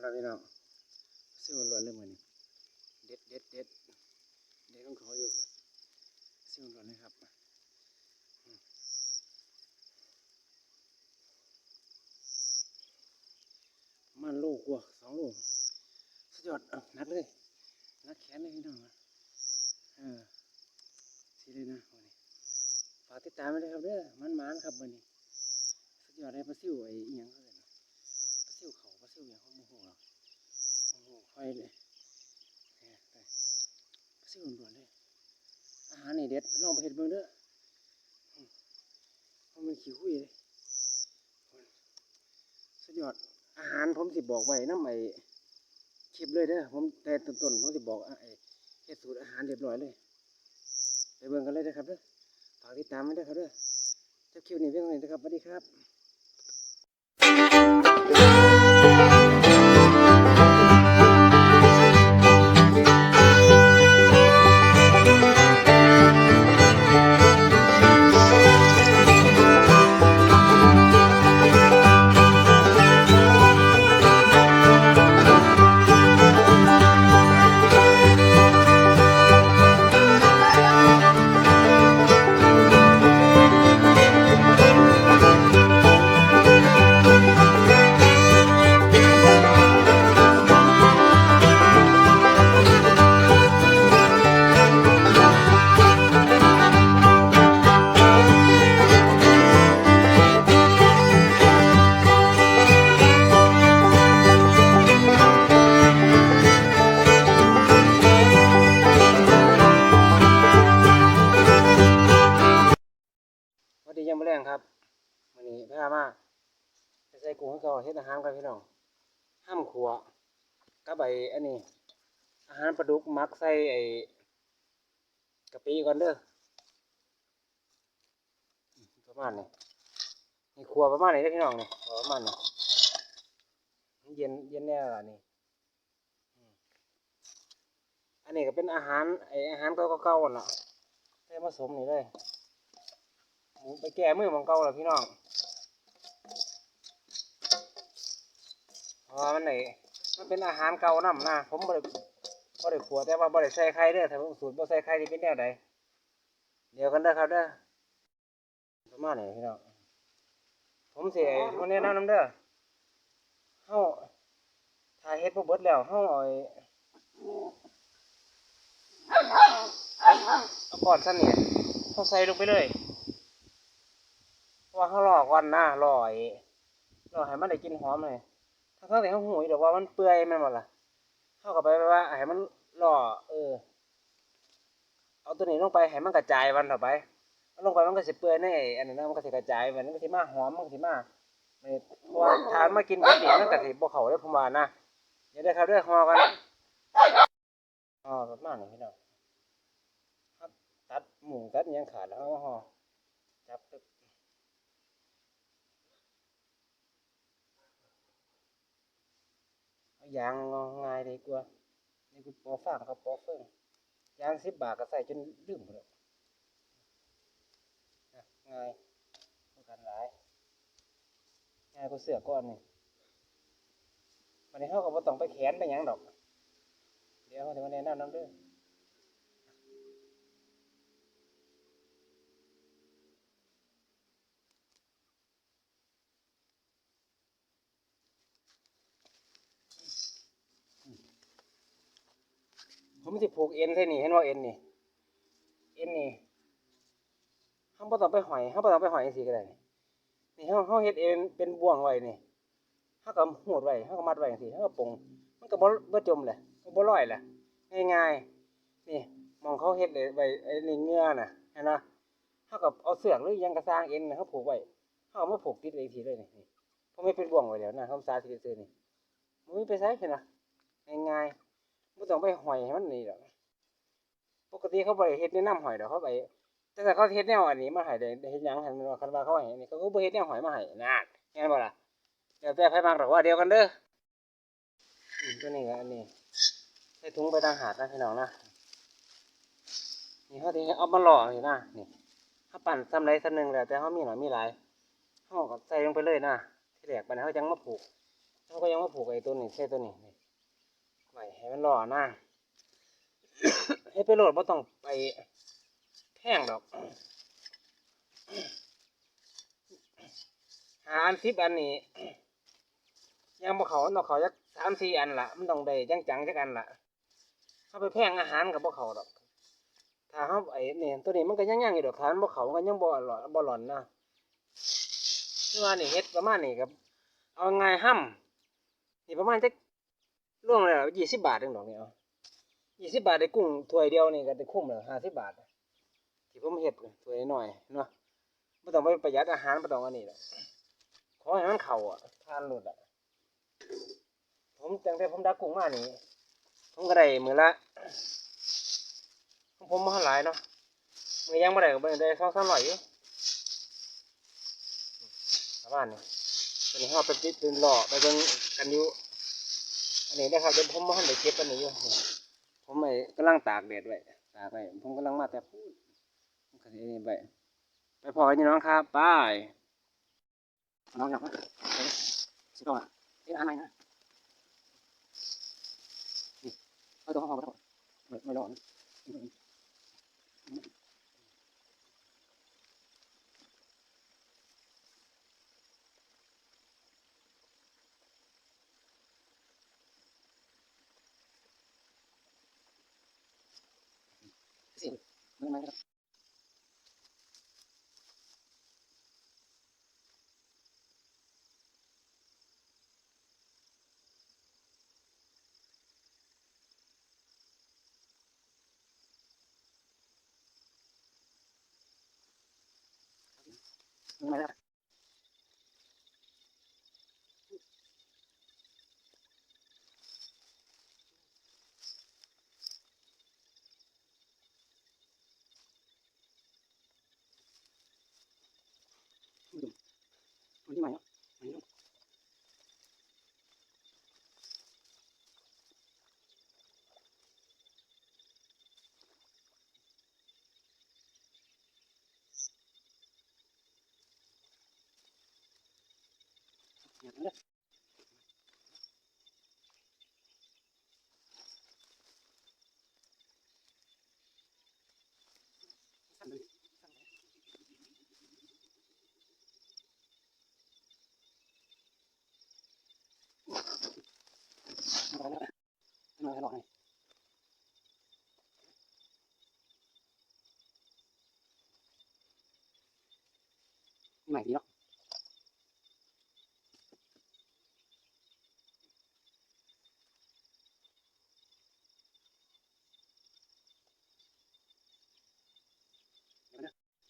แล้วพี่น้องซิวล้วนเลยมือนี้เด็ดเด็ดเด็ดเด็ดของขาอยู่ก่อนซิวล้วนเลยครับมันโลกว่าสองโลสุดยอดนักเลยนักแขนเลยพี่น้องเออสิเลยนะวันนี้ฝากติดตามไว้เลยครับเด้อมันมันครับวันนี้สุดยอดเลยปลาซิวไอ้อิหยังเขาเลย ซิวเขาปลาซิวอย่างเขาโมโหหรอกโอ้โหไฟเลยเนี่ยไปปลาซิวด่วนเลยอาหารนี่เด็ดลองไปเห็ดเบิ่งเด้อมเพราะมันขี้คุยเลยสุดยอดอาหารผมสิบอกไว้น้ำไอ้คลิปเลยเด้อผมแต่ต้นๆผมสิบอกไอ้เฮ็ดสูตรอาหารเรียบร้อยเลยไปเบิ่งกันเลยนะครับเด้อฝากติดตามไว้ด้วยครับเด้อเจ้าคิวนี่เพียงเท่านี้นะครับสวัสดีครับ เฮ็ดอาหารกันพี่น้องห้ามขัวกับไอ้อันนี้ อาหารปลาดุกมักใส่ไอ้กะปิก่อนเด้อประมาณนี้นี่ขัวประมาณนี้เด้อพี่น้องนี่ประมาณนี้เย็นเย็นแน่ล่ะนี่อันนี้ก็เป็นอาหารไอ้อาหารเก่าๆนั่นล่ะใส่ผสมนี่เลยหมูไปแก้มือของเก่าแล้วพี่น้อง เพราะว่ามันไหนมันเป็นอาหารเก่านํนะผมบ่ได้บ่ได้ขัวแต่ว่าบ่ได้ใส่ไข่เด้อถ้าผมสูตรบ่ใส่ไข่นี่เป็นแนวใดเดี๋ยวกันเด้อครับเด้อประมาณนี้พี่น้องผมสิให้คนแนะนำน้ำเด้อเฮาถ้าเฮ็ดบ่เบิดแล้วเฮาเอาไอ้เอาก่อนซั่นนี่เฮาใส่ลงไปเลยว่าเขารอก่อนนะรอไอ้รอให้มันได้กินหอมเลย เขาแต่เขาหูยเดี๋ยวว่ามันเปื่อยมันหมดละเข้าก็ไปว่าให้มันรอเออ เอาตัวนี้ลงไปให้มันกระจายวันต่อไปลงไปมันก็สิเปื่อยในไอ้อันนั้นมันก็สิกระจายมันก็สิมาหอมมันก็สิมาเพราะว่าทานมากินกับเดียวมันก็สิบ่เขาได้ผมว่านะเดี๋ยวได้ครับด้อฮอกันอ๋อมาณนี้พี่น้องครับตัดหมูตัดยังขาดแล้วเอามาห่อจับปึ๊บ เอา ยางง่ายเลยกว่านี่กูปอฟางกับปอเฟิงยางสิบบาทก็ใส่จนลืมหมดแล้วง่ายเท่ากันหลายง่ายกว่าเสือก้อนนี่วันนี้เขาก็บ่ต้องไปแขนไปยังดอก เดี๋ยวเขาจะมาแนะนำน้ำด้วย ผมสิผูกเอ็นใส่นี่เห็นว่าเอ็นนี่เอ็นนี่เขาบ่ต้องไปหอยเขาบ่ต้องไปหอยจังซี่ก็ได้นี่นี่เขาเขาเฮ็ดเอ็นเป็นบ่วงไว้นี่เขาก็หูดไว้เขาก็มัดไว้จังซี่เขาก็ปงมันก็บ่บ่จมแหละก็บ่ลอยแหละง่ายๆนี่มองเขาเฮ็ดเลยไว้ไอ้นี่เงื่อน่ะเห็นบ่เขาก็เอาเสือกหรือยังก็สร้างเอ็นนะเขาผูกไว้เขาเอามาผูกติดไว้อีกทีเลยนี่นี่ผมไม่เป็นบ่วงไว้แล้วนะเขาสาธิตซื่อนี่มันมีไปไสเห็นบ่ง่ายๆ บ่ต้องไปหอยให้มันนี่ดอกปกติเขาไปเฮ็ดแนะนำหอยดอกเขาไปแต่ถ้าเขาเฮ็ดแนวอันนี้มาให้ได้ได้เฮ็ดหยังให้มันว่าคันว่าเขาให้นนี้เขาก็บ่เฮ็ดแนวหอยมาให้นะแม่นบ่ล่ะเดี๋ยวแต่ไผมักดอกว่าเดียวกันเด้ออืมตัวนี้ก็อันนี้ใส่ถุงไปต่างหากนะพี่น้องนะนี่เขาที่เอามาหล่อนี่นะนี่เขาปั่นซ้ำไรซ้ำหนึ่งแล้วแต่เขามีหน่อยมีหลายเขาก็ใส่ลงไปเลยนะที่แรกบัดนี้เขาจังมาผูกเขาก็ยังมาผูกไอ้ตัวนี้ใส่ตัวนี้ ไว้ให้มันรอหน้าให้ไปโหลดบ่ต้องไปแพงดอก หาอันสิบอันนี้ยังบ่เขามันต้องเขาจักสามสี่อันละมันต้องได้จังจังจักอันละเขาไปแพงอาหารกับบ่เขาดอก ถ้าเขาไอ้เนี่ยตัวนี้มันก็ยังยังอยู่ดอกทานบ่เขามันก็ยังบ่หลอนบ่หลอนนะคือว่านี่เฮ็ดประมาณนี้ครับ เอาไง่ายห้ำนี่ประมาณจัก ล่วงเลยยี่สิบบาทเองดอกเนี่เอายี่สิบบาทได้กุ้งถ้วยเดียวนี่ก็ได้คุ้มแล้วห้าสิบบาทที่ผมเฮ็ดถ้วยน้อยเนาะบ่ต้องไปประหยัดอาหารบ่ต้องอันนี้หรอกขอให้มันเข้าอะทานหลุดอะผมตั้งแต่ผมดักกุ้งมานี่ผมก็ได้มือละของผมมาหลายเนาะมือยังไม่ได้ก็บ่ได้สองสามร้อยอยู่ประมาณนี้ตอนนี้เราไปติดตื่นหล่อไปเบิ่งกันอยู่ อันนี้นะครับเดี๋ยวผมมาหันไปเก็บอันนี้อยู่ผมไอ้กำลังตากแดดไว้ตากไว้ผมกำลังมาแต่พูดผมขันนี้ไปไปพอกันน้องครับบายน้องอยากมสิต่อนี่อันไหนนะนี่เอาตัวเขาเอาตัวไม่ไม่ร้อน สิ ไม่ไม่ครับไม่ไม่ครับมันที่ไหนอะไม่รู้ อย่าทำเลยสั่นเลยสั่นเลยไม่เป็นไรไม่เป็นไรไม่เป็นไรหรอกไงใหม่ดีเนาะเดี๋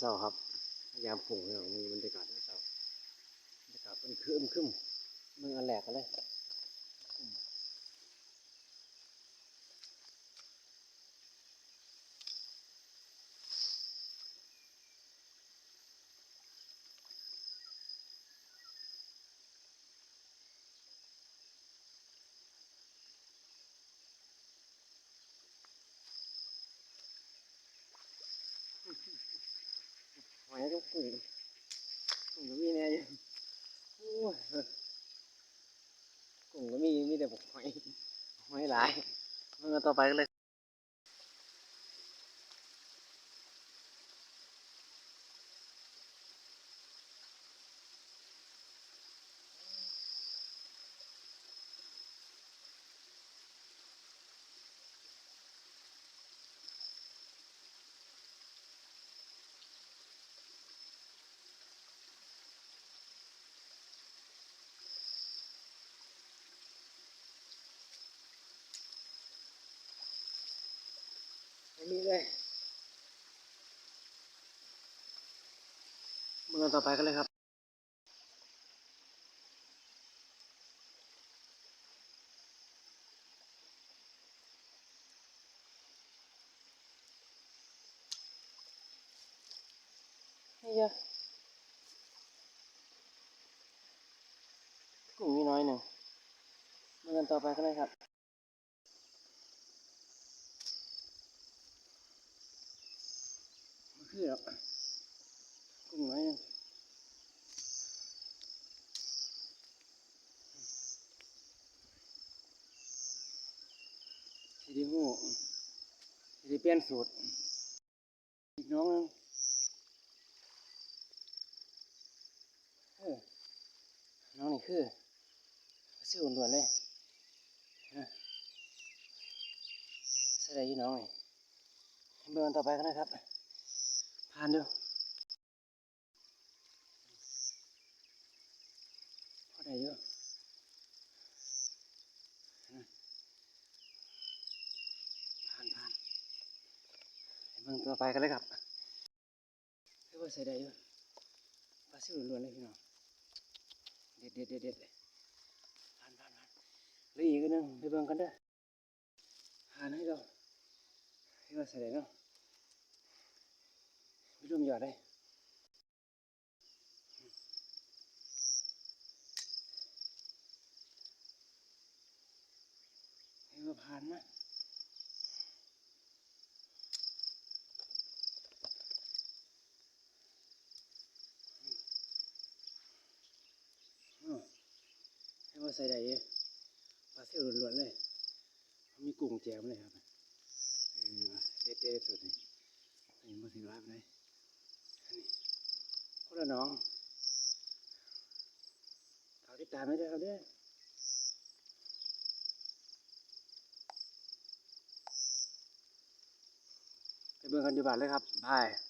เศร้าครับ ยามปุ่งเนี่ยมีบรรยากาศมาเศร้าบรรยากาศมันคืมคึมมืออันแหลกกันเลย อยก็ปุ๋ยผมก็มีแน่อยู่โอ้ยมก็มีมีแต่หอยหอยหลายเมื่อต่อไปก็เลย เมืองต่อไปกันเลยครับนี่ยะกลุ่มนี้น้อยหนึ่งมากันต่อไปกันเลยครับ มันคือหรอก กลุ่มน้อยหนึ่ง สิไดีหูสิไดีเปลี่ยนสูตร อีกน้องน้องนี่คือซิ่วด่วนเลยฮะใส่ได้อยี่น้องนี่เบิ่งต่อไปกันนะครับ ผ่านเดียวพอได้อยู่นะผ่านผ่านให้เบิ่ง ต่อไปกันเลยครับคือว่าใส่ได้อยู่ปลาซิวล้วนเลยพี่น้องเด็ดเด็ดเด็ดเด็ดผ่านผ่านผ่านเหลืออีกนหนึงไปเบิ่งกันเด้อผ่านให้เราคือว่าใส่ได้เนาะไม่รู้มันหยอดได้ให้มาผ่านนะอืม ใส่ได้ปลาเซี่ยวล้วนๆเลยมีกุ้งแจมเลยครับเด็ดเด็ดสุดนี่นี่มาถึงร้านเลยคนละน้องฝากติดตามไว้ด้ครับเด้อไปเบิ่งกันอยู่บ้านเลยครับบาย